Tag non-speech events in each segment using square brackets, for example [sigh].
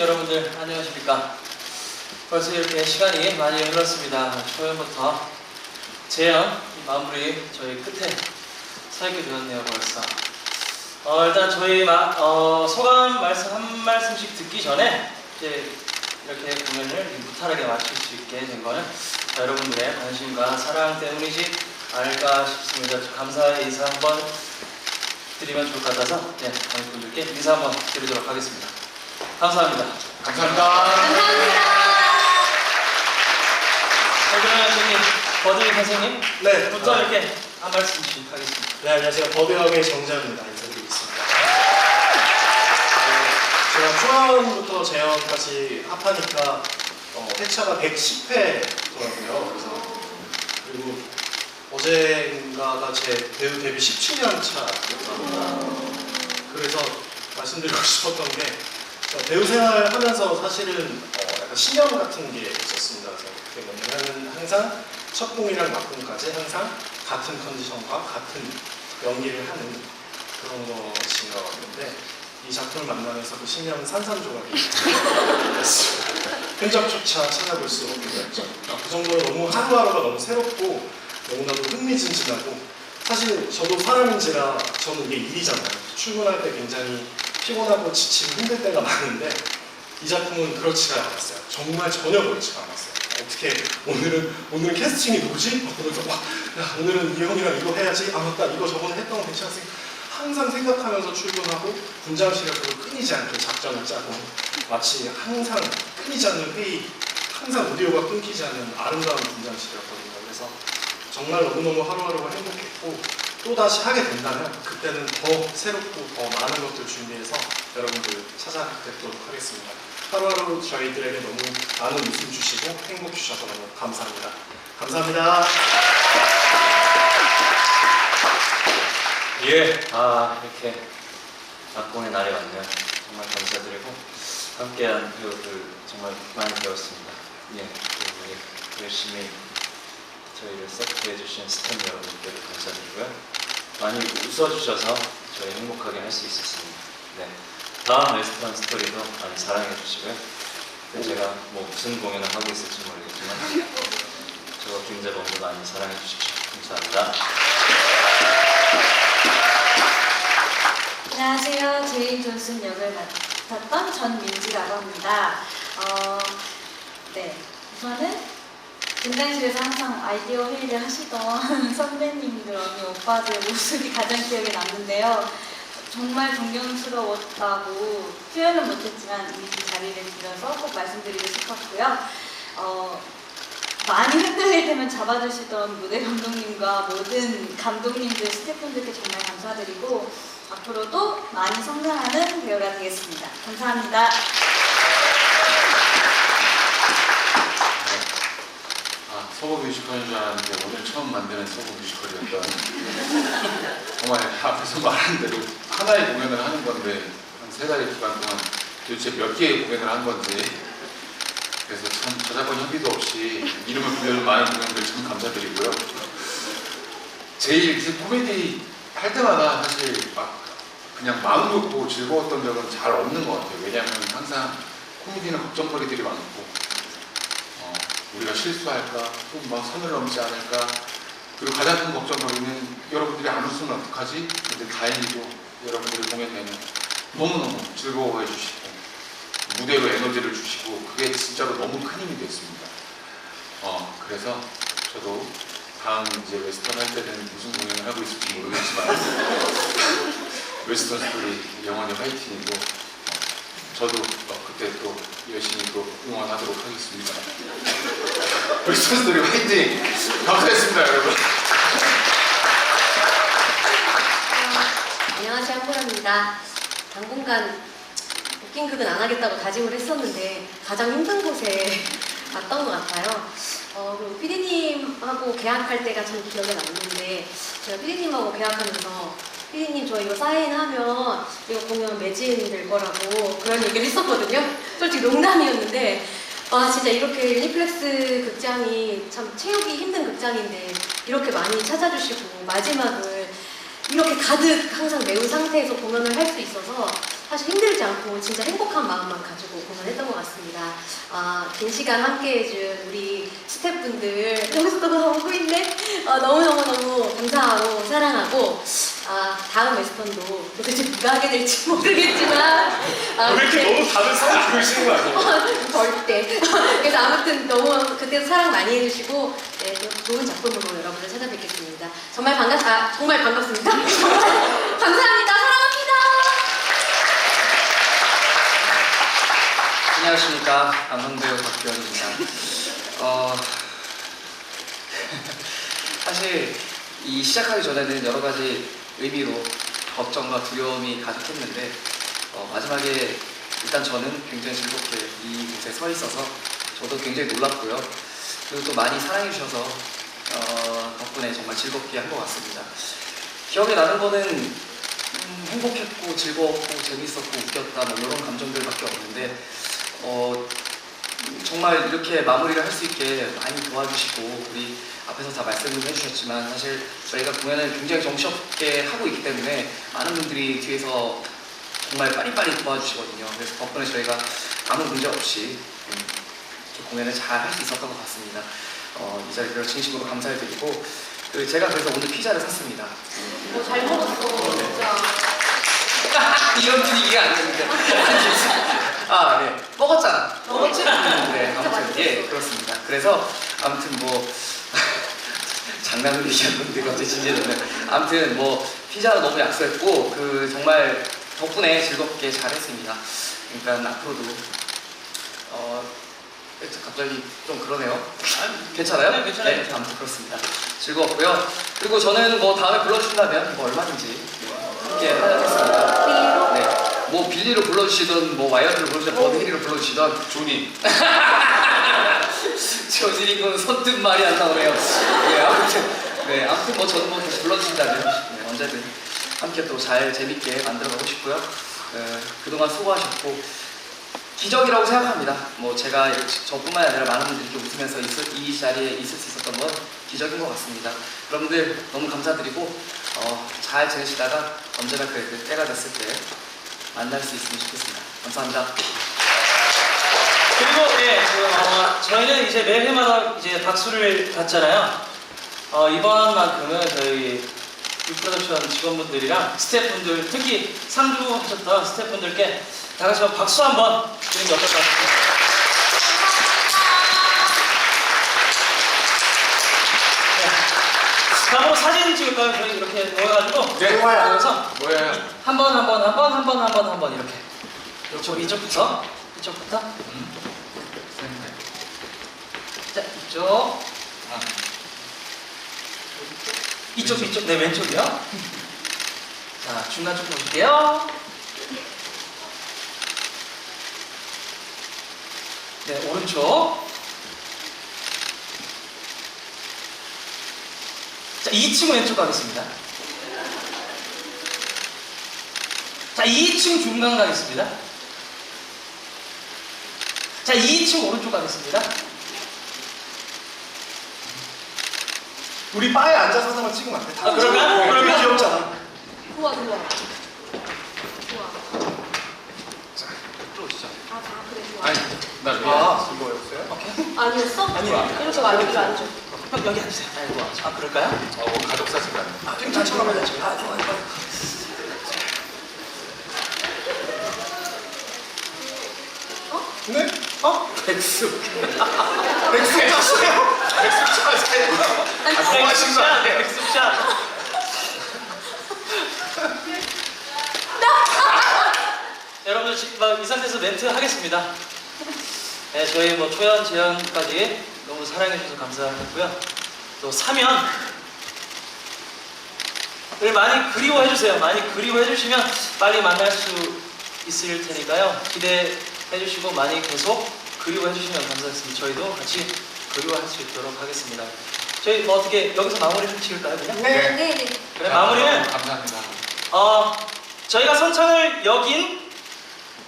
여러분들 안녕하십니까? 벌써 이렇게 시간이 많이 흘렀습니다. 초연부터 이 마무리 저희 끝에 서 있게 되었네요 벌써. 어, 일단 저희 마, 어, 소감 말씀 한 말씀씩 듣기 전에 이제 이렇게 공연을 무탈하게 마칠 수 있게 된 거는 여러분들의 관심과 사랑 때문이지 않을까 싶습니다. 좀 감사의 인사 한번 드리면 좋을 것 같아서 네, 관객분들께 인사 한번 드리도록 하겠습니다. 감사합니다. 감사합니다. 자, 그러면 저기 버드니 선생님 네, 부터 아, 이렇게 한 말씀씩 하겠습니다. 네, 안녕하세요. 버드역의 정재현입니다. 인사드리겠습니다. 네, 제가 초반부터 재현까지 합하니까 어, 회차가 110회더라고요. 그래서 그리고 어제인가가 제 배우 데뷔 17년 차였답니다. 그래서 말씀드리고 [laughs] 싶었던 게 배우 생활 하면서 사실은 어, 약간 신념 같은 게 있었습니다. 그래서 뭐냐면 항상 첫 공이랑 막공까지 항상 같은 컨디션과 같은 연기를 하는 그런 것이었는데 이 작품을 만나면서 그 신념은 산산조각이 됐습니다. 흔적조차 찾아볼 수 없게 되었죠. 그 정도로 너무 하루하루가 너무 새롭고 너무나도 흥미진진하고 사실 저도 사람인지라 저는 이게 일이잖아요. 출근할 때 굉장히 피곤하고 지치고 힘들 때가 많은데 이 작품은 그렇지가 않았어요. 정말 전혀 그렇지가 않았어요. 어떻게 오늘은 오늘 캐스팅이 누구지? 그래서 막 야, 오늘은 이 형이랑 이거 해야지. 아 맞다 이거 저번에 했던 거 괜찮았으니 항상 생각하면서 출근하고 분장실에서 끊이지 않게 작전을 짜고 마치 항상 끊이지 않는 회의 항상 오디오가 끊기지 않는 아름다운 분장실이었거든요. 그래서 정말 너무너무 하루하루가 행복했고 또 다시 하게 된다면 그때는 더 새롭고 더 많은 것들 준비해서 여러분들 찾아뵙도록 하겠습니다. 하루하루 저희들에게 너무 많은 웃음 주시고 행복 주셔서 너무 감사합니다. 감사합니다. 예, 아 이렇게 낙공의 날이 왔네요. 정말 감사드리고 함께한 배우들 정말 많이 배웠습니다. 예, 그리고 열심히 저희를 서포트해 주신 스태프 여러분들께 감사드리고요. 많이 웃어주셔서 저희 행복하게 할 수 있었습니다. 네, 다음 레스토랑 스토리도 많이 사랑해 주시고요. 네, 제가 뭐 무슨 공연을 하고 있을지 모르겠지만 저 김재범도 많이 사랑해 주십시오. 감사합니다. 안녕하세요. 제인 존슨 역을 맡았던 전민지라고 합니다. 어, 네. 우선은 분장실에서 항상 아이디어 회의를 하시던 [laughs] 선배님들, 언니, 오빠들 모습이 가장 기억에 남는데요. 정말 존경스러웠다고 표현은 못했지만 이 자리를 빌어서 꼭 말씀드리고 싶었고요. 어, 많이 흔들릴 때면 잡아주시던 무대 감독님과 모든 감독님들, 스태프분들께 정말 감사드리고 앞으로도 많이 성장하는 배우가 되겠습니다. 감사합니다. 아, 서브 뮤지컬인 줄 알았는데 오늘 처음 만드는 서브 뮤지컬이었던 정말 앞에서 말한 대로 하나의 공연을 하는 건데 한 세 달의 기간 동안 도대체 몇 개의 공연을 한 건지. 그래서 참 저작권 협의도 없이 이름을 불려준 많은 공연들 참 감사드리고요. 제일 그 코미디 할 때마다 사실 막 그냥 마음 놓고 즐거웠던 적은 잘 없는 것 같아요. 왜냐하면 항상 코미디는 걱정거리들이 많고. 어, 우리가 실수할까, 또막 선을 넘지 않을까. 그리고 가장 큰 걱정거리는 여러분들이 안 웃으면 어떡하지? 근데 다행히도 여러분들이 공연 내면 너무너무 즐거워해 주시고 무대로 에너지를 주시고 그게 진짜로 너무 큰 힘이 됐습니다. 어, 그래서 저도 다음 이제 웨스턴 할 때는 무슨 공연을 하고 있을지 모르겠지만 [laughs] 웨스턴 스토리 영원히 화이팅이고 어, 저도 어, 그때 또 열심히 또 응원하도록 하겠습니다. [laughs] 우리 선수들이 화이팅! 감사했습니다, 여러분. 안녕하세요 한보라입니다. 당분간 웃긴 극은 안 하겠다고 다짐을 했었는데 가장 힘든 곳에 [laughs] 갔던 것 같아요. 어, 그리고 피디님하고 계약할 때가 참 기억에 남는데 제가 피디님하고 계약하면서 피디님 저 이거 사인하면 이거 공연 매진 거라고 그런 얘기를 했었거든요. 솔직히 농담이었는데 와 진짜 이렇게 유니플렉스 극장이 참 채우기 힘든 극장인데 이렇게 많이 찾아주시고 마지막을 이렇게 가득 항상 메운 상태에서 공연을 할 수 있어서 사실 힘들지 않고 진짜 행복한 마음만 가지고 공연했던 것 같습니다. 아, 긴 시간 함께 해준 우리 스태프분들 여기서 또 나오고 있네. 아, 너무너무너무 감사하고 사랑하고 아, 다음 에스펀도 도대체 누가 하게 될지 모르겠지만 아, 왜 이렇게 너무 다들 사람 그러시는 거 아니에요? 절대. 그래서 아무튼 너무 그때 사랑 많이 해주시고 네, 또 좋은 작품으로 여러분을 찾아뵙겠습니다. 정말 반갑, 아, 정말 반갑습니다. 정말 [laughs] 감사합니다. 사랑합니다. 안녕하십니까 감성배우 박규현입니다. 어, [laughs] 사실 이 시작하기 전에는 여러 가지 의미로 걱정과 두려움이 가득했는데 어, 마지막에 일단 저는 굉장히 즐겁게 이 곳에 서 있어서 저도 굉장히 놀랐고요. 그리고 또 많이 사랑해 주셔서 어, 덕분에 정말 즐겁게 한 것 같습니다. 기억에 나는 거는 음, 행복했고 즐거웠고 재밌었고 웃겼다 뭐 이런 감정들밖에 없는데 어, 정말 이렇게 마무리를 할 수 있게 많이 도와주시고 우리 앞에서 다 말씀을 해주셨지만 사실 저희가 공연을 굉장히 정신없게 하고 있기 때문에 많은 분들이 뒤에서 정말 빠리빠리 도와주시거든요. 그래서 덕분에 저희가 아무 문제 없이 음, 공연을 잘 할 수 있었던 것 같습니다. 어, 이 자리를 진심으로 감사해드리고 그 제가 그래서 오늘 피자를 샀습니다. 뭐잘 먹었어, 진짜. [laughs] 이런 분위기가 안 되는데. [laughs] 아, 네. 먹었지? 네, 아무튼, 예, 그렇습니다. 그래서, 아무튼 뭐, [laughs] 장난으로 얘기한 건데, 갑자기 진지해졌네. 아무튼 뭐, 피자가 너무 약소했고, 그, 정말 덕분에 즐겁게 잘 했습니다. 그러니까 앞으로도, 어, 갑자기 좀 그러네요. 괜찮아요? 네, 괜찮아요, 괜찮아요. 아무튼 그렇습니다. 즐거웠고요. 그리고 저는 뭐 다음에 불러주신다면 뭐 얼마든지 함께 하겠습니다. 네. 뭐 빌리로 불러주시던 뭐 와이어드로 불러주시던 버드힐리로 불러주시던 조니 [laughs] 저지린 건 선뜻 말이 안 나오네요. 네, 아무튼 네, 아무튼 뭐 저는 뭐 불러주신다면 네, 언제든 함께 또 잘 재밌게 만들어가고 싶고요. 네, 그동안 수고하셨고 기적이라고 생각합니다. 뭐 제가 저뿐만 아니라 많은 분들이 이렇게 웃으면서 있을, 이 자리에 있을 수 있었던 건 기적인 것 같습니다. 여러분들 너무 감사드리고 어, 잘 지내시다가 언제나 그 때가 됐을 때 만날 수 있으면 좋겠습니다. 감사합니다. 그리고 예, 그, 어, 저희는 이제 매 회마다 이제 박수를 받잖아요. 어, 이번만큼은 저희 유프로덕션 직원분들이랑 스태프분들, 특히 상주하셨던 스태프분들께 다 같이 박수 한번 드리는 게 어떨까 싶습니다. 다음으로 사진 찍을까요? 저희 이렇게 모여가지고 네. 모여서 뭐야 한 번, 한 번, 한 번, 한 번, 한 번, 한 번 이렇게. 이쪽, 이쪽부터. 이쪽부터. 자, 이쪽. 이쪽, 이쪽, 네, 왼쪽이요. 자, 중간 쪽 보실게요. 네, 오른쪽. 자, 2층 왼쪽 가겠습니다. 자, 2층 중간 가겠습니다. 자, 2층 오른쪽 가겠습니다. 우리 바에 앉아서 하나만 찍으면 안 돼? 아, 그럴까? 그러면 그럴까? 귀엽잖아. 좋아, 좋아. 좋아. 뚫어지자 아, 다 그래, 좋아. 아니 나 아, 이거였어요? 아니었어? 아니요. 이렇게 말이렇게 앉아. 형, 여기 앉으세요. 아이고, 아, 그럴까요? 어, 뭐 가족 사진 같네 아, 괜찮처럼 해야지. 아, 좋아요, 좋아요. 네? 어? 백수. 백수 탔어요? 아 너무 하신 거 아니에요? 백숙샷. [laughs] 여러분들 지금 막 이 상태에서 멘트 하겠습니다. 네, 저희 뭐 초연, 재연까지 너무 사랑해주셔서 감사하고요. 또 사면 을 많이 그리워해주세요. 많이 그리워해주시면 빨리 만날 수 있을 테니까요. 기대해주시고 많이 계속 그리워해주시면 감사하겠습니다. 저희도 같이 그리워할 수 있도록 하겠습니다. 저희 뭐 어떻게 여기서 마무리 좀 지을까요, 그냥? 네, 네. 그래 마무리는 감사합니다 어 저희가 선창을 여긴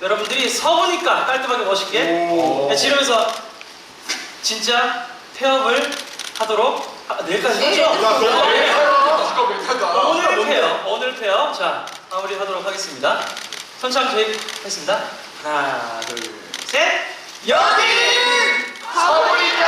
여러분들이 서보니까 깔끔하게 멋있게 오. 네, 지르면서 진짜 폐업을 하도록 아, 내일까지 네. 하죠? 네. 오늘 페어, 오늘 페어. 자, 마무리 하도록 하겠습니다. 선창 제입했습니다. 하나, 둘, 셋. 여기 서울이